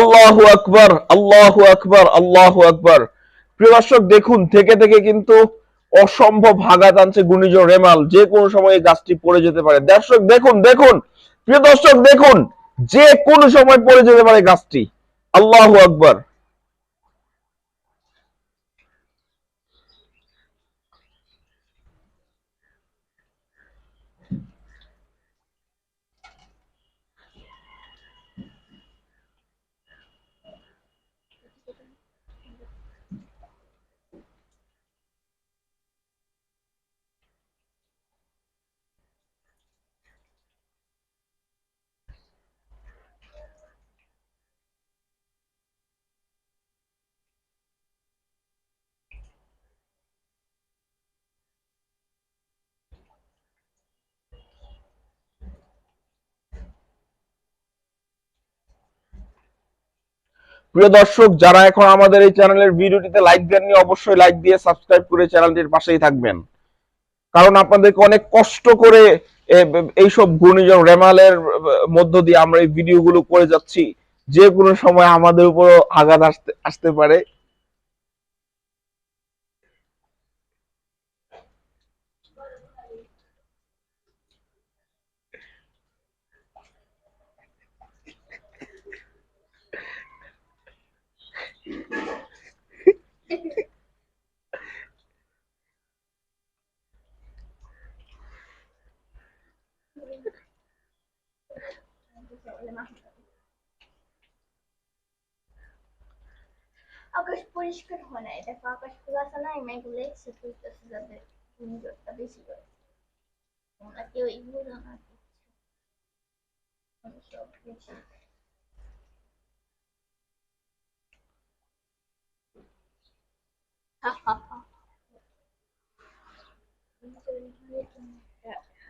আল্লাহ আকবর, আল্লাহ আকবার আল্লাহ আকবার। প্রিয় দর্শক, দেখুন, থেকে থেকে কিন্তু অসম্ভব আঘাত আনছে ঘূর্ণিঝড় রেমাল, যে কোনো সময় এই গাছটি পড়ে যেতে পারে। দর্শক, দেখুন দেখুন, প্রিয় দর্শক, দেখুন, যে কোনো সময় পড়ে যেতে পারে গাছটি। আল্লাহ আকবার। প্রিয় দর্শক, যারা এখন আমাদের এই চ্যানেলের ভিডিওটিতে লাইক দেননি, অবশ্যই লাইক দিয়ে সাবস্ক্রাইব করে চ্যানেলটির পাশেই থাকবেন। কারণ আপনাদেরকে অনেক কষ্ট করে এইসব ঘূর্ণিঝড় রেমালের মধ্য দিয়ে আমরা এই ভিডিওগুলো করে যাচ্ছি। যে কোনো সময় আমাদের উপর আঘাত আসতে আসতে পারে। problematycznymi. Algumas políticas rurais defocam populacionalmente o leite suficiente para estabelecidos. Como na teoria, usando a Vamos só pensar. Ha ha ha.